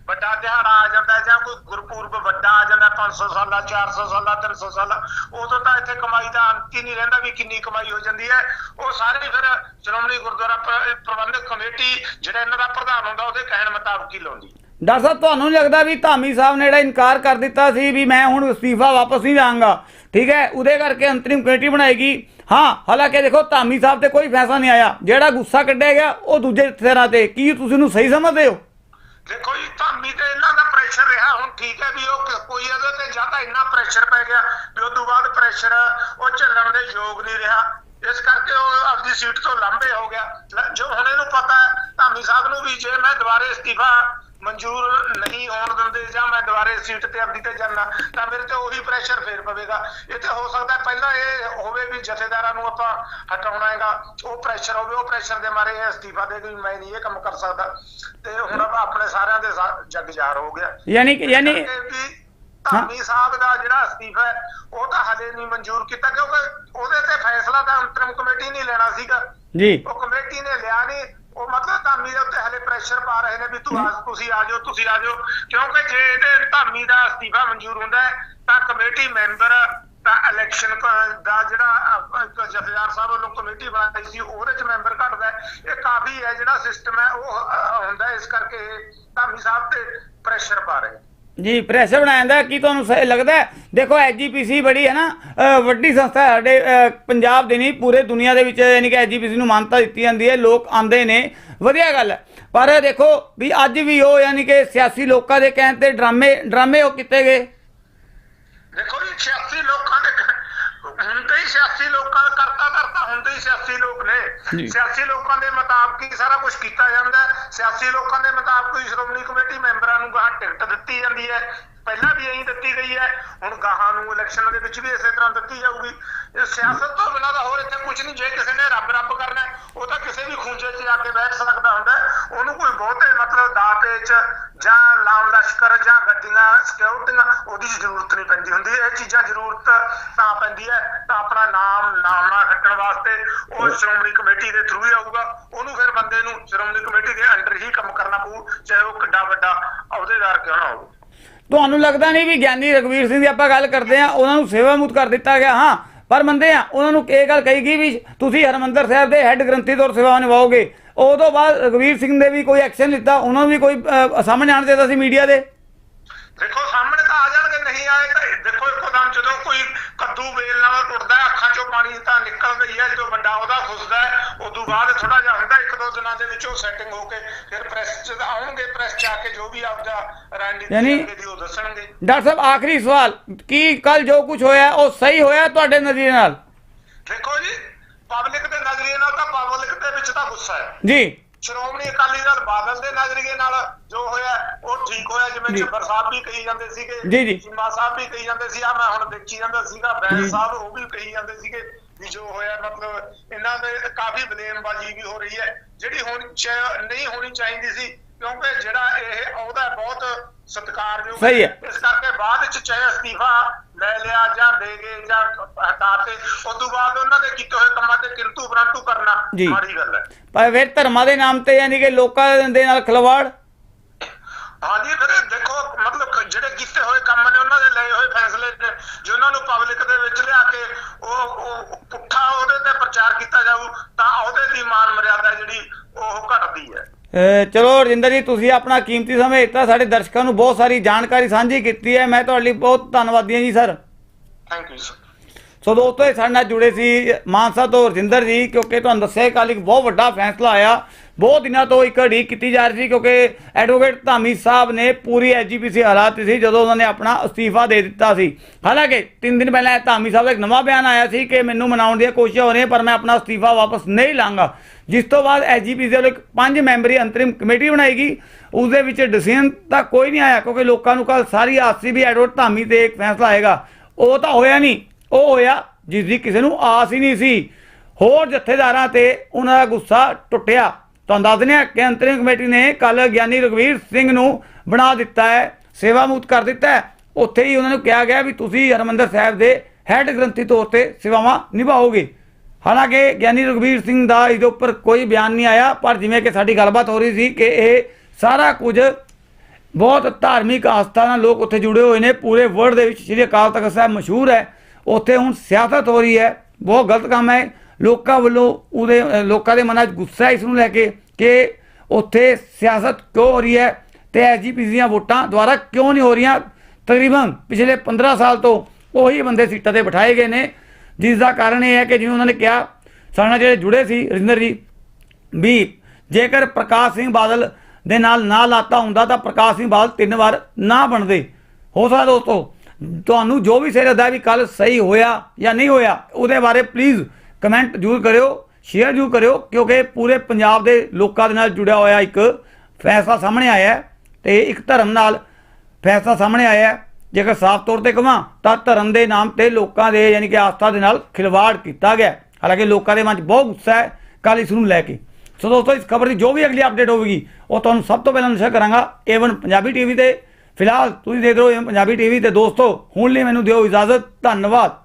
ਵੱਡਾ ਦਿਹਾੜਾ ਆ ਜਾਂਦਾ ਹੈ ਜਾਂ ਕੋਈ ਗੁਰਪੁਰਬ ਵੱਡਾ ਆ ਜਾਂਦਾ 500 ਸਾਲਾ 400 ਸਾਲਾ 300 ਸਾਲਾ, ਉਦੋਂ ਤਾਂ ਇੱਥੇ ਕਮਾਈ ਦਾ ਅੰਤ ਹੀ ਨਹੀਂ ਰਹਿੰਦਾ ਵੀ ਕਿੰਨੀ ਕਮਾਈ ਹੋ ਜਾਂਦੀ ਹੈ। ਉਹ ਸਾਰੇ ਫਿਰ ਸ਼੍ਰੋਮਣੀ ਗੁਰਦੁਆਰਾ ਪ੍ਰਬੰਧਕ ਕਮੇਟੀ ਜਿਹੜਾ ਇਹਨਾਂ ਦਾ ਪ੍ਰਧਾਨ ਹੁੰਦਾ, ਉਹਦੇ ਕਹਿਣ ਮੁਤਾਬਕ ਹੀ ਲਾਉਂਦੀ। ਡਾਕਟਰ ਸਾਹਿਬ, ਤੁਹਾਨੂੰ ਲੱਗਦਾ ਵੀ ਧਾਮੀ ਸਾਹਿਬ ਨੇ ਜਿਹੜਾ ਇਨਕਾਰ ਕਰ ਦਿੱਤਾ ਸੀ ਵੀ ਮੈਂ ਹੁਣ ਅਸਤੀਫਾ ਵਾਪਸ ਨਹੀਂ ਲਾਂਗਾ ਠੀਕ ਹੈ? ਉਹਦੇ ਕਰਕੇ ਅੰਤਰਿਮ ਕਮੇਟੀ ਬਣਾਏਗੀ। ਹਾਂ, ਹਾਲਾਂਕਿ ਦੇਖੋ, ਧਾਮੀ ਸਾਹਿਬ ਤੇ ਕੋਈ ਫੈਸਲਾ ਨਹੀਂ ਆਇਆ। ਜਿਹੜਾ ਗੁੱਸਾ ਕੱਢਿਆ ਗਿਆ, ਉਹ ਦੂਜੇ ਤਰ੍ਹਾਂ ਤੇ। ਕੀ ਤੁਸੀਂ ਨੂੰ ਸਹੀ ਸਮਝਦੇ ਹੋ? ਦੇਖੋ ਜੀ, ਧਾਮੀ ਤੇ ਇਹਨਾਂ ਦਾ ਪ੍ਰੈਸ਼ਰ ਰਿਹਾ, ਹੁਣ ਠੀਕ ਹੈ ਵੀ ਉਹ ਕੋਈ ਇਹਦੇ ਤੇ ਜਾਂ ਤਾਂ ਇੰਨਾ ਪ੍ਰੈਸ਼ਰ ਪੈ ਗਿਆ ਵੀ ਉਸ ਤੋਂ ਬਾਅਦ ਪ੍ਰੈਸ਼ਰ ਉਹ ਚੱਲਣ ਦੇ ਯੋਗ ਨਹੀਂ ਰਿਹਾ। ਇਸ ਕਰਕੇ ਉਹ ਆਪਣੀ ਸੀਟ ਤੋਂ ਲਾਂਭੇ ਹੋ ਗਿਆ। ਜੋ ਹੁਣ ਇਹਨੂੰ ਪਤਾ ਧਾਮੀ ਸਾਹਿਬ ਨੂੰ ਵੀ ਜੇ ਮੈਂ ਦੁਬਾਰੇ ਅਸਤੀਫਾ ਮਨਜ਼ੂਰ ਨਹੀਂ ਹੋਣ ਦਿੰਦੇ ਜਾਂ ਮੈਂ ਦੁਬਾਰੇ ਸੀਟ ਤੇ ਆਪਣੀ ਤੇ ਜਾਣਾ ਤਾਂ ਮੇਰੇ ਤੇ ਉਹੀ ਪ੍ਰੈਸ਼ਰ ਫੇਰ ਪਵੇਗਾ। ਇਹ ਤੇ ਹੋ ਸਕਦਾ ਪਹਿਲਾਂ ਇਹ ਹੋਵੇ ਵੀ ਜਥੇਦਾਰਾਂ ਨੂੰ ਆਪਾਂ ਹਟਾਉਣਾ ਹੈਗਾ ਉਹ ਪ੍ਰੈਸ਼ਰ ਹੋਵੇ ਉਹ ਪ੍ਰੈਸ਼ਰ ਦੇ ਮਾਰੇ ਇਹ ਅਸਤੀਫਾ ਦੇ ਵੀ ਮੈਂ ਨਹੀਂ ਇਹ ਕੰਮ ਕਰ ਸਕਦਾ। ਤੇ ਹੁਣ ਆਪਾਂ ਆਪਣੇ ਸਾਰਿਆਂ ਦੇ ਜੱਗ ਜ਼ਾਹਰ ਹੋ ਗਿਆ। ਯਾਨੀ ਕਿ ਯਾਨੀ ਧਾਮੀ ਸਾਹਿਬ ਦਾ ਜਿਹੜਾ ਅਸਤੀਫਾ ਹੈ ਉਹ ਤਾਂ ਹਲੇ ਨਹੀਂ ਮਨਜ਼ੂਰ ਕੀਤਾ ਕਿਉਂਕਿ ਉਹਦੇ ਤੇ ਫੈਸਲਾ ਤਾਂ ਅੰਤਰਿਮ ਕਮੇਟੀ ਨਹੀਂ ਲੈਣਾ ਸੀਗਾ। ਜੀ। ਉਹ ਕਮੇਟੀ ਨੇ ਲਿਆ ਨਹੀਂ ਉਹ ਮਤਲਬ ਧਾਮੀ ਦੇ ਉੱਤੇ ਹਲੇ ਪ੍ਰੈਸ਼ਰ ਪਾ ਰਹੇ ਨੇ ਵੀ ਤੂੰ ਆ ਤੁਸੀਂ ਆ ਜਾਓ ਤੁਸੀਂ ਆ ਜਾਓ। ਕਿਉਂਕਿ ਜੇ ਇਹਦੇ ਧਾਮੀ ਦਾ ਅਸਤੀਫਾ ਮਨਜ਼ੂਰ ਹੁੰਦਾ ਹੈ ਤਾਂ ਕਮੇਟੀ ਮੈਂਬਰ ਤਾਂ ਇਲੈਕਸ਼ਨ ਦਾ ਜਿਹੜਾ ਜਥੇਦਾਰ ਸਾਹਿਬ ਵੱਲੋਂ ਕਮੇਟੀ ਬਣਾਈ ਸੀ ਉਹਦੇ ਚ ਮੈਂਬਰ ਘਟਦਾ ਇਹ ਕਾਫੀ ਹੈ ਜਿਹੜਾ ਸਿਸਟਮ ਹੈ ਉਹ ਹੁੰਦਾ। ਇਸ ਕਰਕੇ ਧਾਮੀ ਸਾਹਿਬ ਤੇ ਪ੍ਰੈਸ਼ਰ ਪਾ ਰਹੇ ਜੀ ਪ੍ਰੈਸ਼ਰ ਬਣਾਇਆ ਜਾਂਦਾ ਕੀ ਤੁਹਾਨੂੰ ਸਹੀ ਲੱਗਦਾ ਹੈ? ਦੇਖੋ ਐਜੀਪੀਸੀ ਬੜੀ ਹੈ ਨਾ ਅ, ਵੱਡੀ ਸੰਸਥਾ ਹੈ ਸਾਡੇ ਅ, ਪੰਜਾਬ ਦੀ ਨਹੀਂ ਪੂਰੇ ਦੁਨੀਆ ਦੇ ਵਿੱਚ ਯਾਨੀ ਕਿ ਐਜੀਪੀਸੀ ਨੂੰ ਮਾਨਤਾ ਦਿੱਤੀ ਜਾਂਦੀ ਹੈ ਲੋਕ ਆਉਂਦੇ ਨੇ ਵਧੀਆ ਗੱਲ ਹੈ ਪਰ ਦੇਖੋ ਵੀ ਅੱਜ ਵੀ ਉਹ ਯਾਨੀ ਕਿ ਸਿਆਸੀ ਲੋਕਾਂ ਦੇ ਕਹਿਣ ਤੇ ਡਰਾਮੇ ਡਰਾਮੇ ਉਹ ਕੀਤੇ ਗਏ ਦੇਖੋ ਜੀ ਸਿਆਸੀ ਲੋਕਾਂ ਦੇ ਹੁੰਦੇ ਹੀ ਸਿਆਸੀ ਲੋਕਾਂ ਦਾ ਕਰਤਾ ਕਰਤਾ ਹੁੰਦੇ ਹੀ ਸਿਆਸੀ ਲੋਕ। ਨੇ। ਸਿਆਸੀ ਲੋਕਾਂ ਦੇ ਮੁਤਾਬਕ ਹੀ ਸਾਰਾ ਕੁਝ ਕੀਤਾ ਜਾਂਦਾ ਹੈ। ਸਿਆਸੀ ਲੋਕਾਂ ਦੇ ਮੁਤਾਬਕ ਹੀ ਸ਼੍ਰੋਮਣੀ ਕਮੇਟੀ ਮੈਂਬਰਾਂ ਨੂੰ ਗਾਹਾਂ ਟਿਕਟ ਦਿੱਤੀ ਜਾਂਦੀ ਹੈ। ਪਹਿਲਾਂ ਵੀ ਇਹੀ ਦਿੱਤੀ ਗਈ ਹੈ। ਹੁਣ ਗਾਹਾਂ ਨੂੰ ਇਲੈਕਸ਼ਨ ਦੇ ਵਿੱਚ ਵੀ ਇਸੇ ਤਰ੍ਹਾਂ ਦਿੱਤੀ ਜਾਊਗੀ। ਇਹ ਸਿਆਸਤ ਤੋਂ ਬਿਨਾਂ ਤਾਂ ਹੋਰ ਇੱਥੇ ਕੁਝ ਨਹੀਂ। ਜੇ ਕਿਸੇ ਨੇ ਰੱਬ ਰੱਬ ਕਰਨਾ ਉਹ ਤਾਂ ਕਿਸੇ ਵੀ ਖੂੰਜੇ 'ਚ ਜਾ ਕੇ ਬੈਠ ਸਕਦਾ ਹੁੰਦਾ। ਉਹਨੂੰ ਕੋਈ ਬਹੁਤੇ ਮਤਲਬ ਦਾਤੇ 'ਚ ਜਾਂ ਲਾਮ ਲਸ਼ਕਰ ਜਾਂ ਗੱਡੀਆਂ ਸਿਕਿਉਰਟੀਆਂ ਉਹਦੀ ਜ਼ਰੂਰਤ ਨਹੀਂ ਪੈਂਦੀ ਹੁੰਦੀ। ਇਹ ਚੀਜ਼ਾਂ ਜ਼ਰੂਰਤ ਤਾਂ ਪੈਂਦੀ ਹੈ। ਤਾਂ ਆਪਣਾ ਨਾਮ ਨਾਮਣਾ ਖੱਟਣ ਵਾਸਤੇ ਉਹ ਸ਼੍ਰੋਮਣੀ ਕਮੇਟੀ ਦੇ ਥਰੂ ਹੀ ਆਊਗਾ। ਉਹਨੂੰ ਫਿਰ ਬੰਦੇ ਨੂੰ ਸ਼੍ਰੋਮਣੀ ਕਮੇਟੀ ਦੇ ਅੰਡਰ ਹੀ ਕੰਮ ਕਰਨਾ ਪਊ, ਚਾਹੇ ਉਹ ਕਿੱਡਾ ਵੱਡਾ ਅਹੁਦੇਦਾਰ ਕਿਉਂ ਨਾ ਹੋਵੇ। ਤੁਹਾਨੂੰ ਲੱਗਦਾ ਨਹੀਂ ਵੀ ਗਿਆਨੀ ਰਗਵੀਰ ਸਿੰਘ ਦੀ ਆਪਾਂ ਗੱਲ ਕਰਦੇ ਆ ਉਹਨਾਂ ਨੂੰ ਸੇਵਾ ਮੁਕਤ ਕਰ ਦਿੱਤਾ ਗਿਆ? ਹਾਂ, ਪਰ ਮੰਨਦੇ ਆ ਉਹਨਾਂ ਨੂੰ ਇਹ ਗੱਲ ਕਹੀ ਗਈ ਵੀ ਤੁਸੀਂ ਹਰਮੰਦਰ ਸਾਹਿਬ ਦੇ ਹੈੱਡ ਗ੍ਰੰਥੀ ਤੌਰ ਸੇਵਾ ਨਿਭਾਓਗੇ। ਉਹ ਤੋਂ ਬਾਅਦ ਰਗਵੀਰ ਸਿੰਘ ਨੇ ਵੀ ਕੋਈ ਐਕਸ਼ਨ ਲਿੱਤਾ ਉਹਨਾਂ ਨੂੰ ਵੀ ਕੋਈ ਸਾਹਮਣੇ ਆਣ ਦਿੱਤਾ ਸੀ ਮੀਡੀਆ ਦੇ। ਦੇਖੋ ਸਾਹਮਣੇ ਤਾਂ ਆ ਜਾਣਗੇ ਨਹੀਂ ਆਏ ਤਾਂ ਦੇਖੋ ਇੱਕੋ ਦਮ ਜਦੋਂ ਕੋਈ ਕੱਦੂ ਵੇਲ ਨਾਲ ਟੁੱਟਦਾ ਅੱਖਾਂ ਚੋਂ ਪਾਣੀ ਤਾਂ ਨਿਕਲ ਗਈ ਹੈ ਜਦੋਂ ਵੱਡਾ ਉਹਦਾ ਖੁੱਸਦਾ ਹੈ ਉਦੋਂ ਬਾਅਦ ਥੋੜਾ ਜਿਹਾ ਹੁੰਦਾ ਇੱਕ ਦੋ ਦਿਨਾਂ ਦੇ ਵਿੱਚ ਉਹ ਸੈਟਿੰਗ ਹੋ ਕੇ ਫਿਰ ਪ੍ਰੈਸ ਚ ਆਉਣਗੇ ਪ੍ਰੈਸ ਚ ਆ ਕੇ ਜੋ ਵੀ ਆਪਦਾ ਰਣਨੀਤੀ ਉਹ ਦੱਸਣਗੇ। ਡਾਕਟਰ ਸਾਹਿਬ ਆਖਰੀ ਸਵਾਲ ਕੀ ਕੱਲ ਜੋ ਕੁਝ ਹੋਇਆ ਉਹ ਸਹੀ ਹੋਇਆ ਤੁਹਾਡੇ ਨਜ਼ਰੀਏ ਨਾਲ? ਦੇਖੋ ਜੀ ਪਬਲਿਕ ਦੇ ਨਜ਼ਰੀਏ ਨਾਲ ਤਾਂ ਪਬਲਿਕ ਦੇ ਵਿੱਚ ਤਾਂ ਗੁੱਸਾ ਹੈ ਜੀ ਸ਼੍ਰੋਮਣੀ ਅਕਾਲੀ ਦਲ ਬਾਦਲ ਦੇ ਨਜ਼ਰੀਏ ਨਾਲ ਜੋ ਹੋਇਆ ਉਹ ਠੀਕ ਹੋਇਆ ਜਿਵੇਂ ਜੀ। ਜੱਬਰ ਸਾਹਿਬ ਵੀ ਕਹੀ ਜਾਂਦੇ ਸੀਗੇ ਜੀ, ਜੀ। ਚੀਮਾ ਸਾਹਿਬ ਵੀ ਕਹੀ ਜਾਂਦੇ ਸੀ ਆ ਮੈਂ ਹੁਣ ਦੇਖੀ ਜਾਂਦਾ ਸੀਗਾ ਬੈਂਸ। ਸਾਹਿਬ ਉਹ ਵੀ ਕਹੀ ਜਾਂਦੇ ਸੀਗੇ ਵੀ ਜੋ ਹੋਇਆ ਮਤਲਬ ਇਹਨਾਂ ਦੇ ਕਾਫੀ ਬਲੇਮਬਾਜ਼ੀ ਵੀ ਹੋ ਰਹੀ ਹੈ ਜਿਹੜੀ ਹੁਣ ਨਹੀਂ ਹੋਣੀ ਚਾਹੀਦੀ ਸੀ ਕਿਉਂਕਿ ਜਿਹੜਾ ਇਹ ਅਹੁਦਾ ਬਹੁਤ ਸਤਿਕਾਰਯੋਗ ਸਹੀ ਹੈ। ਇਸ ਕਰਕੇ ਬਾਅਦ ਚ ਚਾਹੇ ਅਸਤੀਫਾ ਲੈ ਲਿਆ ਜਾਂ ਦੇ ਗਏ ਜਾਂ ਹਟਾਤੇ। ਉਸ ਤੋਂ ਬਾਅਦ ਉਹਨਾਂ ਦੇ ਕੀਤੇ ਹੋਏ ਕੰਮਾਂ ਤੇ ਕਿੰਤੂ ਪਰੰਤੂ ਕਰਨਾ ਜੀ। ਮਾੜੀ ਗੱਲ ਹੈ। ਪਰ ਫਿਰ ਧਰਮਾਂ ਦੇ ਨਾਮ ਤੇ ਯਾਨੀ ਕਿ ਲੋਕਾਂ ਦੇ ਨਾਲ ਖਿਲਵਾੜ? ਹਾਂਜੀ ਫਿਰ ਦੇਖੋ ਮਤਲਬ ਜਿਹੜੇ ਕੀਤੇ ਹੋਏ ਕੰਮ ਨੇ ਉਹਨਾਂ ਦੇ ਲਏ ਹੋਏ ਫੈਸਲੇ ਨੇ ਜਿਨ੍ਹਾਂ ਨੂੰ ਪਬਲਿਕ ਦੇ ਵਿੱਚ ਲਿਆ ਕੇ ਉਹ ਪੁੱਠਾ ਉਹਦੇ ਤੇ ਪ੍ਰਚਾਰ ਕੀਤਾ ਜਾਊ ਤਾਂ ਉਹਦੇ ਦੀ ਮਾਨ ਮਰਿਆਦਾ ਜਿਹੜੀ ਉਹ ਘਟਦੀ ਹੈ। ਚਲੋ ਰਜਿੰਦਰ ਜੀ ਤੁਸੀਂ ਆਪਣਾ ਕੀਮਤੀ ਸਮਾਂ ਦਿੱਤਾ ਸਾਡੇ ਦਰਸ਼ਕਾਂ ਨੂੰ ਬਹੁਤ ਸਾਰੀ ਜਾਣਕਾਰੀ ਸਾਂਝੀ ਕੀਤੀ ਹੈ। ਮੈਂ ਤੁਹਾਡੇ ਲਈ ਬਹੁਤ ਧੰਨਵਾਦੀ ਹਾਂ ਜੀ ਸਰ। ਥੈਂਕ ਯੂ ਸੋ ਦੋਸਤੋ ਇਹ ਸਾਡੇ ਨਾਲ ਜੁੜੇ ਸੀ ਮਾਨਸਾ ਤੋਂ ਰਜਿੰਦਰ ਜੀ ਕਿਉਂਕਿ ਤੁਹਾਨੂੰ ਦੱਸਿਆ ਕੱਲ ਇੱਕ ਬਹੁਤ ਵੱਡਾ ਫੈਸਲਾ ਆਇਆ। ਬਹੁਤ ਦਿਨਾਂ ਤੋਂ ਇੱਕ ਉਡੀਕ ਕੀਤੀ ਜਾ ਰਹੀ ਸੀ ਕਿਉਂਕਿ ਐਡਵੋਕੇਟ ਧਾਮੀ ਸਾਹਿਬ ਨੇ ਪੂਰੀ ਐਜੀਪੀਸੀ ਹਾਲਾਤ ਸੀ ਜਦੋਂ ਉਹਨਾਂ ਨੇ ਆਪਣਾ ਅਸਤੀਫਾ ਦੇ ਦਿੱਤਾ ਸੀ। ਹਾਲਾਂਕਿ 3 ਦਿਨ ਪਹਿਲਾਂ ਧਾਮੀ ਸਾਹਿਬ ਦਾ ਇੱਕ ਨਵਾਂ ਬਿਆਨ ਆਇਆ ਸੀ ਕਿ ਮੈਨੂੰ ਮਨਾਉਣ ਦੀਆਂ ਕੋਸ਼ਿਸ਼ਾਂ ਹੋ ਰਹੀਆਂ ਪਰ ਮੈਂ ਆਪਣਾ ਅਸਤੀਫਾ ਵਾਪਸ ਨਹੀਂ ਲਾਂਗਾ। ਜਿਸ ਤੋਂ ਬਾਅਦ ਐਜੀਪੀਸੀ ਵੱਲੋਂ ਇੱਕ ਪੰਜ ਮੈਂਬਰੀ ਅੰਤਰਿਮ ਕਮੇਟੀ ਬਣਾਈ ਗਈ ਉਸ ਦੇ ਵਿੱਚ ਡਿਸੀਜਨ ਤਾਂ ਕੋਈ ਨਹੀਂ ਆਇਆ, ਕਿਉਂਕਿ ਲੋਕਾਂ ਨੂੰ ਕੱਲ ਸਾਰੀ ਆਸ ਸੀ ਵੀ ਐਡਵੋਕੇਟ ਧਾਮੀ ਤੇ ਇੱਕ ਫੈਸਲਾ ਆਏਗਾ। ਉਹ ਤਾਂ ਹੋਇਆ ਨਹੀਂ। ਉਹ ਹੋਇਆ ਜਿਸ ਦੀ ਕਿਸੇ ਨੂੰ ਆਸ ਹੀ ਨਹੀਂ ਸੀ। ਹੋਰ ਜਥੇਦਾਰਾਂ ਤੇ ਉਹਨਾਂ ਦਾ ਗੁੱਸਾ ਟੁੱਟਿਆ। ਤੁਹਾਨੂੰ ਦੱਸ ਦਿੰਦੇ ਹਾਂ ਕਿ ਅੰਤਰਿਮ ਕਮੇਟੀ ਨੇ ਕੱਲ ਗਿਆਨੀ ਰਗਵੀਰ ਸਿੰਘ ਨੂੰ ਬਣਾ ਦਿੱਤਾ ਹੈ ਸੇਵਾ ਮੁਕਤ ਕਰ ਦਿੱਤਾ ਹੈ। ਉੱਥੇ ਹੀ ਉਹਨਾਂ ਨੂੰ ਕਿਹਾ ਗਿਆ ਵੀ ਤੁਸੀਂ ਹਰਮੰਦਰ ਸਾਹਿਬ ਦੇ ਹੈੱਡ ਗ੍ਰੰਥੀ ਤੌਰ ਤੇ ਸੇਵਾਵਾਂ ਨਿਭਾਓਗੇ। ਹਾਲਾਂਕਿ ਗਿਆਨੀ ਰਗਵੀਰ ਸਿੰਘ ਦਾ ਇਹਦੇ ਉੱਪਰ ਕੋਈ ਬਿਆਨ ਨਹੀਂ ਆਇਆ, ਪਰ ਜਿਵੇਂ ਕਿ ਸਾਡੀ ਗੱਲਬਾਤ ਹੋ ਰਹੀ ਸੀ ਕਿ ਇਹ ਸਾਰਾ ਕੁਝ ਬਹੁਤ ਧਾਰਮਿਕ ਆਸਥਾ ਨਾਲ ਲੋਕ ਉੱਥੇ ਜੁੜੇ ਹੋਏ ਨੇ। ਪੂਰੇ ਵਰਲਡ ਦੇ ਵਿੱਚ ਸ੍ਰੀ ਅਕਾਲ ਤਖਤ ਸਾਹਿਬ ਮਸ਼ਹੂਰ ਹੈ। ਉੱਥੇ ਹੁਣ ਸਿਆਸਤ ਹੋ ਰਹੀ ਹੈ। ਬਹੁਤ ਗਲਤ ਕੰਮ ਹੈ। ਲੋਕਾਂ ਵੱਲੋਂ ਉਹਦੇ, ਲੋਕਾਂ ਦੇ ਮਨਾਂ 'ਚ ਗੁੱਸਾ ਇਸ ਨੂੰ ਲੈ ਕੇ ਕਿ ਉੱਥੇ ਸਿਆਸਤ ਕਿਉਂ ਹੋ ਰਹੀ ਹੈ ਤੇ ਐਜੀਪੀਸੀ ਦੀਆਂ ਵੋਟਾਂ ਦੁਆਰਾ ਕਿਉਂ ਨਹੀਂ ਹੋ ਰਹੀਆਂ? ਤਕਰੀਬਨ ਪਿਛਲੇ 15 ਸਾਲ ਤੋਂ ਉਹੀ ਬੰਦੇ ਸੀਟਾਂ ਤੇ ਬਿਠਾਏ ਗਏ ਨੇ। ਜਿਸ ਦਾ ਕਾਰਨ ਇਹ ਹੈ ਕਿ ਜਿਵੇਂ ਉਹਨਾਂ ਨੇ ਕਿਹਾ, ਸਾਡੇ ਨਾਲ ਜਿਹੜੇ ਜੁੜੇ ਸੀ ਰਜਿੰਦਰ ਜੀ, ਵੀ ਜੇਕਰ ਪ੍ਰਕਾਸ਼ ਸਿੰਘ ਬਾਦਲ ਦੇ ਨਾਲ ਨਾ ਲਾਤਾ ਹੁੰਦਾ ਤਾਂ ਪ੍ਰਕਾਸ਼ ਸਿੰਘ ਬਾਦਲ ਤਿੰਨ ਵਾਰ ਨਾ ਬਣਦੇ। ਹੋ ਸਕਦਾ ਦੋਸਤੋ, ਤੁਹਾਨੂੰ ਜੋ ਵੀ ਸਿਰ ਲੱਗਦਾ ਵੀ ਕੱਲ ਸਹੀ ਹੋਇਆ ਜਾਂ ਨਹੀਂ ਹੋਇਆ, ਉਹਦੇ ਬਾਰੇ ਪਲੀਜ਼ ਕਮੈਂਟ ਜ਼ਰੂਰ ਕਰਿਓ ਸ਼ੇਅਰ ਜ਼ਰੂਰ ਕਰਿਓ, ਕਿਉਂਕਿ ਪੂਰੇ ਪੰਜਾਬ ਦੇ ਲੋਕਾਂ ਦੇ ਨਾਲ ਜੁੜਿਆ ਹੋਇਆ ਇੱਕ ਫੈਸਲਾ ਸਾਹਮਣੇ ਆਇਆ ਹੈ ਤੇ ਇੱਕ ਧਰਮ ਨਾਲ ਫੈਸਲਾ ਸਾਹਮਣੇ ਆਇਆ ਹੈ। ਜੇਕਰ ਸਾਫ਼ ਤੌਰ ਤੇ ਕਹਾਂ ਤਾਂ ਧਰਮ ਦੇ ਨਾਮ ਤੇ ਲੋਕਾਂ ਦੇ ਯਾਨੀ ਕਿ ਆਸਥਾ ਦੇ ਨਾਲ ਖਿਲਵਾੜ ਕੀਤਾ ਗਿਆ। ਹਾਲਾਂਕਿ ਲੋਕਾਂ ਦੇ ਮਨ 'ਚ ਬਹੁਤ ਗੁੱਸਾ ਹੈ ਕੱਲ ਇਸ ਨੂੰ ਲੈ ਕੇ। ਸੋ ਦੋਸਤੋ, ਇਸ ਖਬਰ ਦੀ ਜੋ ਵੀ ਅਗਲੀ ਅਪਡੇਟ ਹੋਵੇਗੀ, ਉਹ ਤੁਹਾਨੂੰ ਸਭ ਤੋਂ ਪਹਿਲਾਂ ਨਸ਼ਾ ਕਰਾਂਗਾ ਏਵਨ ਪੰਜਾਬੀ ਟੀਵੀ ਤੇ। ਫਿਲਹਾਲ ਤੁਸੀਂ ਦੇਖ ਰਹੇ ਹੋ ਏਵਨ ਪੰਜਾਬੀ ਟੀਵੀ ਤੇ। ਦੋਸਤੋ, ਹੁਣ ਲਈ ਮੈਨੂੰ ਦਿਓ ਇਜਾਜ਼ਤ। ਧੰਨਵਾਦ।